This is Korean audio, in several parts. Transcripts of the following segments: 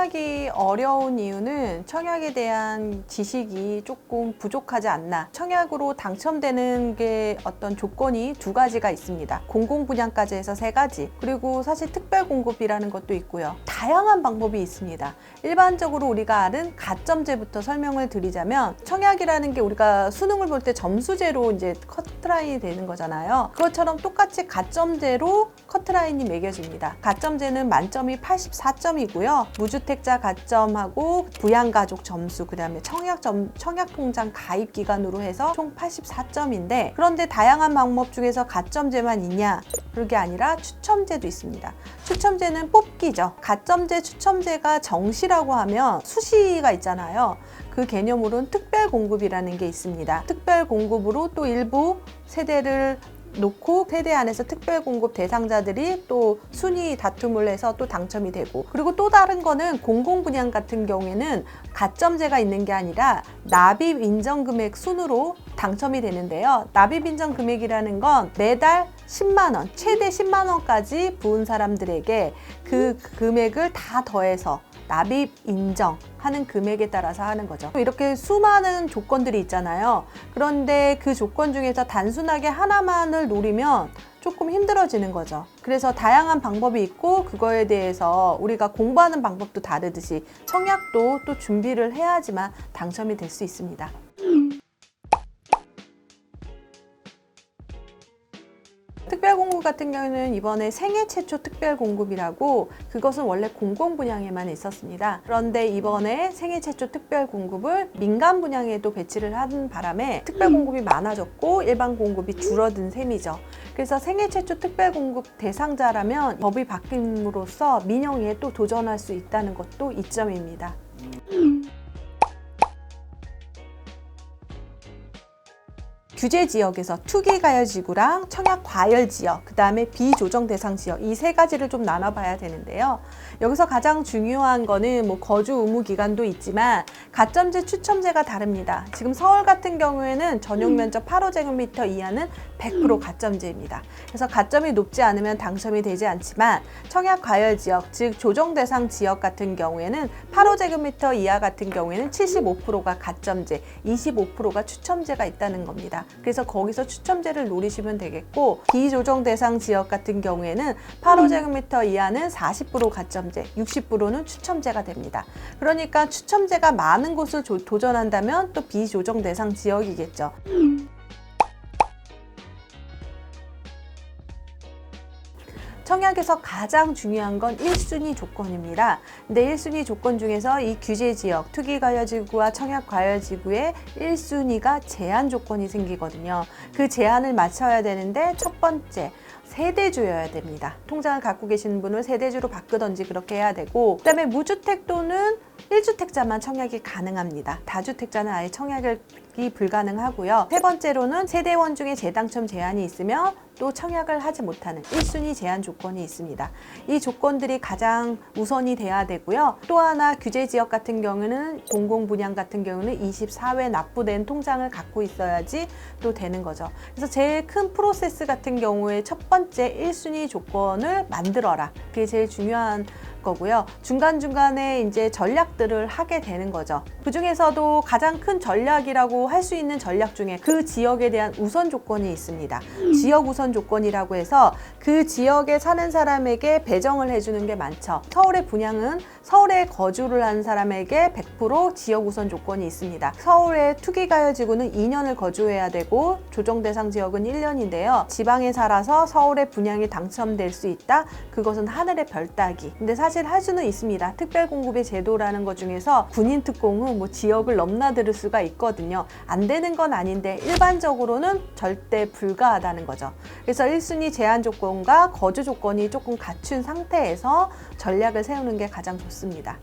청약이 어려운 이유는 청약에 대한 지식이 조금 부족하지 않나. 청약으로 당첨되는 게 어떤 조건이 두 가지가 있습니다. 공공 분양까지 해서 세 가지. 그리고 사실 특별 공급이라는 것도 있고요. 다양한 방법이 있습니다. 일반적으로 우리가 아는 가점제부터 설명을 드리자면 청약이라는 게 우리가 수능을 볼 때 점수제로 이제 커트라인이 되는 거잖아요. 그것처럼 똑같이 가점제로 커트라인이 매겨집니다. 가점제는 만점이 84점이고요. 무주택 자 가점하고 부양가족 점수, 그 다음에 청약 점, 청약 통장 가입 기간으로 해서 총 84점인데 그런데 다양한 방법 중에서 가점제만 있냐? 그게 아니라 추첨제도 있습니다. 추첨제는 뽑기죠. 가점제, 추첨제가 정시라고 하면 수시가 있잖아요. 그 개념으로는 특별 공급이라는 게 있습니다. 특별 공급으로 또 일부 세대를 놓고 세대 안에서 특별 공급 대상자들이 또 순위 다툼을 해서 또 당첨이 되고 그리고 또 다른 거는 공공 분양 같은 경우에는 가점제가 있는 게 아니라 납입 인정 금액 순으로 당첨이 되는데요. 납입 인정 금액이라는 건 매달 10만 원, 최대 10만 원까지 부은 사람들에게 그 금액을 다 더해서 납입 인정하는 금액에 따라서 하는 거죠. 이렇게 수많은 조건들이 있잖아요. 그런데 그 조건 중에서 단순하게 하나만을 노리면 조금 힘들어지는 거죠. 그래서 다양한 방법이 있고 그거에 대해서 우리가 공부하는 방법도 다르듯이 청약도 또 준비를 해야지만 당첨이 될 수 있습니다. 공급 같은 경우는 이번에 생애 최초 특별 공급이라고 그것은 원래 공공 분양에만 있었습니다. 그런데 이번에 생애 최초 특별 공급을 민간 분양에도 배치를 한 바람에 특별 공급이 많아졌고 일반 공급이 줄어든 셈이죠. 그래서 생애 최초 특별 공급 대상자라면 법이 바뀜으로써 민영에 또 도전할 수 있다는 것도 이점입니다. 규제 지역에서 투기 가열 지구랑 청약 과열 지역, 그 다음에 비조정 대상 지역 이 세 가지를 좀 나눠봐야 되는데요. 여기서 가장 중요한 거는 뭐 거주 의무 기간도 있지만 가점제 추첨제가 다릅니다. 지금 서울 같은 경우에는 전용 면적 8호제곱미터 이하는 100% 가점제입니다. 그래서 가점이 높지 않으면 당첨이 되지 않지만 청약 과열 지역, 즉 조정 대상 지역 같은 경우에는 8호제곱미터 이하 같은 경우에는 75%가 가점제, 25%가 추첨제가 있다는 겁니다. 그래서 거기서 추첨제를 노리시면 되겠고 비조정 대상 지역 같은 경우에는 8호제곱미터 이하는 40% 가점 제, 60%는 추첨제가 됩니다. 그러니까 추첨제가 많은 곳을 조- 도전한다면 또 비조정 대상 지역이겠죠. 청약에서 가장 중요한 건 1순위 조건입니다. 근데 1순위 조건 중에서 이 규제 지역, 투기 과열 지구와 청약 과열 지구에 1순위가 제한 조건이 생기거든요. 그 제한을 맞춰야 되는데 첫 번째 세대주여야 됩니다. 통장을 갖고 계시는 분을 세대주로 바꾸던지 그렇게 해야 되고 그 다음에 무주택 또는 1주택자만 청약이 가능합니다. 다주택자는 아예 청약이 불가능하고요. 세 번째로는 세대원 중에 재당첨 제한이 있으면 또 청약을 하지 못하는 1순위 제한 조건이 있습니다. 이 조건들이 가장 우선이 돼야 되고요. 또 하나 규제 지역 같은 경우는 공공 분양 같은 경우는 24회 납부된 통장을 갖고 있어야지 또 되는 거죠. 그래서 제일 큰 프로세스 같은 경우에 첫 번째 1순위 조건을 만들어라. 그게 제일 중요한 거고요. 중간중간에 이제 전략들을 하게 되는 거죠. 그 중에서도 가장 큰 전략이라고 할 수 있는 전략 중에 그 지역에 대한 우선 조건이 있습니다. 지역 우선 조건이라고 해서 그 지역에 사는 사람에게 배정을 해주는 게 많죠. 서울의 분양은 서울에 거주를 한 사람에게 100% 지역 우선 조건이 있습니다. 서울의 투기가열 지구는 2년을 거주해야 되고 조정 대상 지역은 1년인데요. 지방에 살아서 서울에 분양이 당첨될 수 있다. 그것은 하늘의 별 따기. 근데 사실 할 수는 있습니다. 특별 공급의 제도라는 것 중에서 군인 특공은 뭐 지역을 넘나들 수가 있거든요. 안 되는 건 아닌데 일반적으로는 절대 불가하다는 거죠. 그래서 1순위 제한 조건과 거주 조건이 조금 갖춘 상태에서 전략을 세우는 게 가장 좋습니다.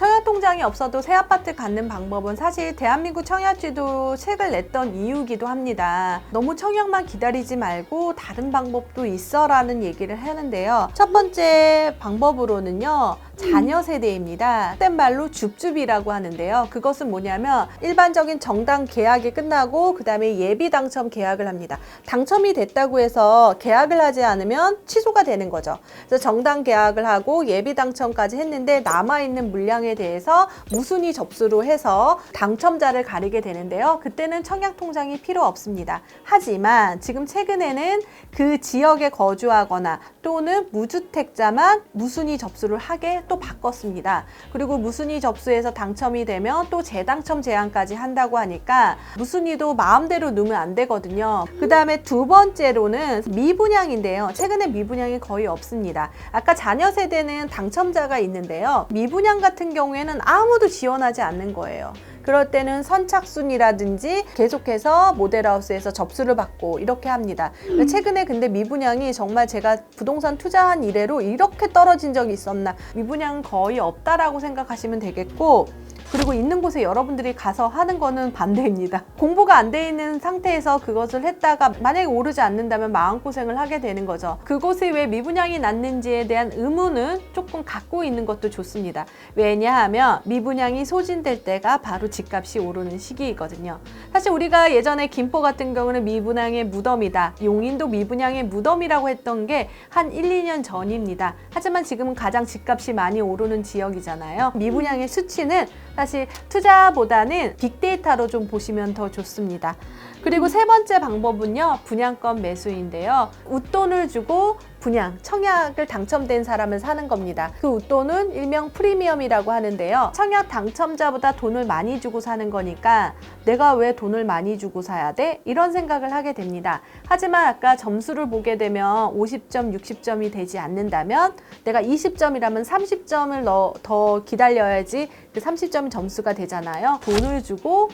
청약 통장이 없어도 새 아파트 갖는 방법은 사실 대한민국 청약지도 책을 냈던 이유기도 합니다. 너무 청약만 기다리지 말고 다른 방법도 있어라는 얘기를 하는데요. 첫 번째 방법으로는요. 자녀 세대입니다. 땐 말로 줍줍이라고 하는데요. 그것은 뭐냐면 일반적인 정당 계약이 끝나고 그 다음에 예비 당첨 계약을 합니다. 당첨이 됐다고 해서 계약을 하지 않으면 취소가 되는 거죠. 그래서 정당 계약을 하고 예비 당첨까지 했는데 남아 있는 물량 에 대해서 무순위 접수로 해서 당첨자를 가리게 되는데요. 그때는 청약 통장이 필요 없습니다. 하지만 지금 최근에는 그 지역에 거주하거나 또는 무주택자만 무순위 접수를 하게 또 바꿨습니다. 그리고 무순위 접수해서 당첨이 되면 또 재당첨 제한까지 한다고 하니까 무순위도 마음대로 넣으면 안 되거든요. 그 다음에 두 번째로는 미분양인데요. 최근에 미분양이 거의 없습니다. 아까 자녀 세대는 당첨자가 있는데요. 미분양 같은 경우 에는 아무도 지원하지 않는 거예요. 그럴 때는 선착순이라든지 계속해서 모델하우스에서 접수를 받고 이렇게 합니다. 최근에 근데 미분양이 정말 제가 부동산 투자한 이래로 이렇게 떨어진 적이 있었나 미분양 거의 없다라고 생각하시면 되겠고 그리고 있는 곳에 여러분들이 가서 하는 거는 반대입니다. 공부가 안 돼 있는 상태에서 그것을 했다가 만약에 오르지 않는다면 마음고생을 하게 되는 거죠. 그곳에 왜 미분양이 났는지에 대한 의문은 조금 갖고 있는 것도 좋습니다. 왜냐하면 미분양이 소진될 때가 바로 집값이 오르는 시기이거든요. 사실 우리가 예전에 김포 같은 경우는 미분양의 무덤이다. 용인도 미분양의 무덤이라고 했던 게 한 1, 2년 전입니다. 하지만 지금은 가장 집값이 많이 오르는 지역이잖아요. 미분양의 수치는 사실 투자보다는 빅데이터로 좀 보시면 더 좋습니다. 그리고 세 번째 방법은요, 분양권 매수인데요. 웃돈을 주고 분양, 청약을 당첨된 사람을 사는 겁니다. 그 웃돈은 일명 프리미엄이라고 하는데요. 청약 당첨자보다 돈을 많이 주고 사는 거니까 내가 왜 돈을 많이 주고 사야 돼? 이런 생각을 하게 됩니다. 하지만 아까 점수를 보게 되면 50점, 60점이 되지 않는다면 내가 20점이라면 30점을 더 기다려야지 그 30점 점수가 되잖아요. 돈을 주고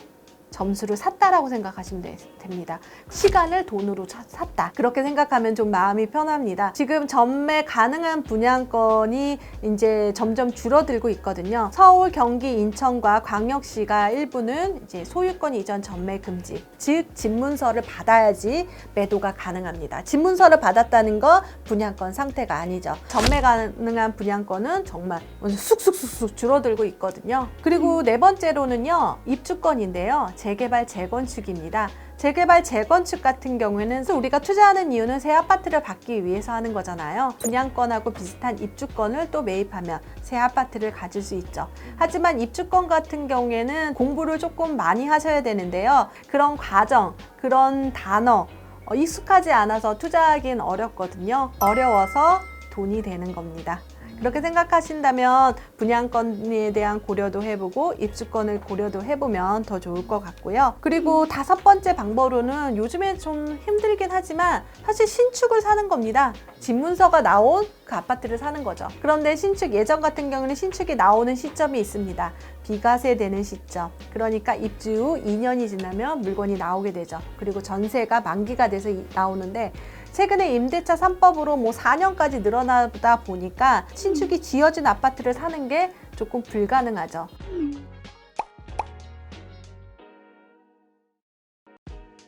점수를 샀다라고 생각하시면 되, 됩니다. 시간을 돈으로 차- 샀다. 그렇게 생각하면 좀 마음이 편합니다. 지금 전매 가능한 분양권이 이제 점점 줄어들고 있거든요. 서울, 경기, 인천과 광역시가 일부는 이제 소유권 이전 전매 금지, 즉 집문서를 받아야지 매도가 가능합니다. 집문서를 받았다는 거 분양권 상태가 아니죠. 전매 가능한 분양권은 정말 쑥쑥쑥쑥 줄어들고 있거든요. 그리고 네 번째로는요, 입주권인데요. 재개발, 재건축입니다. 재개발, 재건축 같은 경우에는 우리가 투자하는 이유는 새 아파트를 받기 위해서 하는 거잖아요. 분양권하고 비슷한 입주권을 또 매입하면 새 아파트를 가질 수 있죠. 하지만 입주권 같은 경우에는 공부를 조금 많이 하셔야 되는데요. 그런 과정, 그런 단어, 어, 익숙하지 않아서 투자하기는 어렵거든요. 어려워서 돈이 되는 겁니다. 그렇게 생각하신다면 분양권에 대한 고려도 해보고 입주권을 고려도 해보면 더 좋을 것 같고요. 그리고 다섯 번째 방법으로는 요즘에 좀 힘들긴 하지만 사실 신축을 사는 겁니다. 집 문서가 나온 그 아파트를 사는 거죠. 그런데 신축 예전 같은 경우는 신축이 나오는 시점이 있습니다. 비과세 되는 시점. 그러니까 입주 후 2년이 지나면 물건이 나오게 되죠. 그리고 전세가 만기가 돼서 이- 나오는데 최근에 임대차 3법으로 뭐 4년까지 늘어나다 보니까 신축이 지어진 아파트를 사는 게 조금 불가능하죠.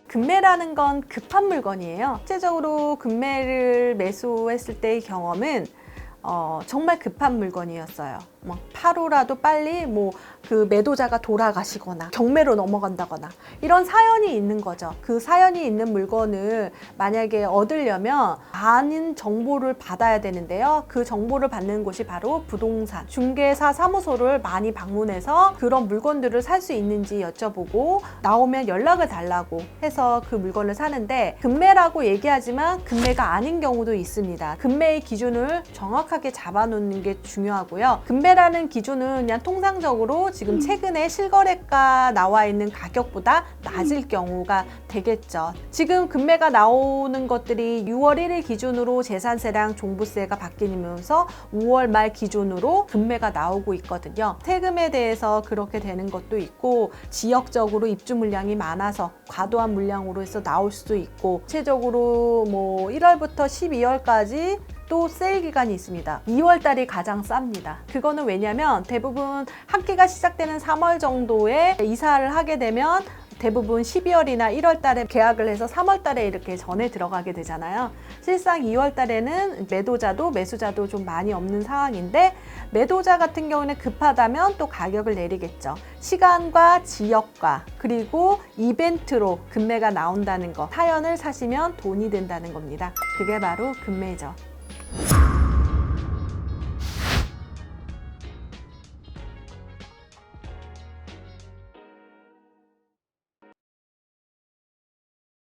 금매라는 건 급한 물건이에요. 실제적으로 금매를 매수했을 때의 경험은 어, 정말 급한 물건이었어요. 뭐 파로라도 빨리 뭐 그 매도자가 돌아가시거나 경매로 넘어간다거나 이런 사연이 있는 거죠. 그 사연이 있는 물건을 만약에 얻으려면 많은 정보를 받아야 되는데요. 그 정보를 받는 곳이 바로 부동산 중개사 사무소를 많이 방문해서 그런 물건들을 살 수 있는지 여쭤보고 나오면 연락을 달라고 해서 그 물건을 사는데 금매라고 얘기하지만 금매가 아닌 경우도 있습니다. 금매의 기준을 정확 하게 잡아놓는 게 중요하고요. 금매라는 기준은 그냥 통상적으로 지금 최근에 실거래가 나와 있는 가격보다 낮을 경우가 되겠죠. 지금 금매가 나오는 것들이 6월 1일 기준으로 재산세랑 종부세가 바뀌면서 5월 말 기준으로 금매가 나오고 있거든요. 세금에 대해서 그렇게 되는 것도 있고 지역적으로 입주 물량이 많아서 과도한 물량으로 해서 나올 수도 있고 구체적으로 뭐 1월부터 12월까지 또 세일 기간이 있습니다. 2월 달이 가장 쌉니다. 그거는 왜냐면 대부분 학기가 시작되는 3월 정도에 이사를 하게 되면 대부분 12월이나 1월 달에 계약을 해서 3월 달에 이렇게 전에 들어가게 되잖아요. 실상 2월 달에는 매도자도 매수자도 좀 많이 없는 상황인데 매도자 같은 경우는 급하다면 또 가격을 내리겠죠. 시간과 지역과 그리고 이벤트로 금매가 나온다는 거. 사연을 사시면 돈이 된다는 겁니다. 그게 바로 금매죠.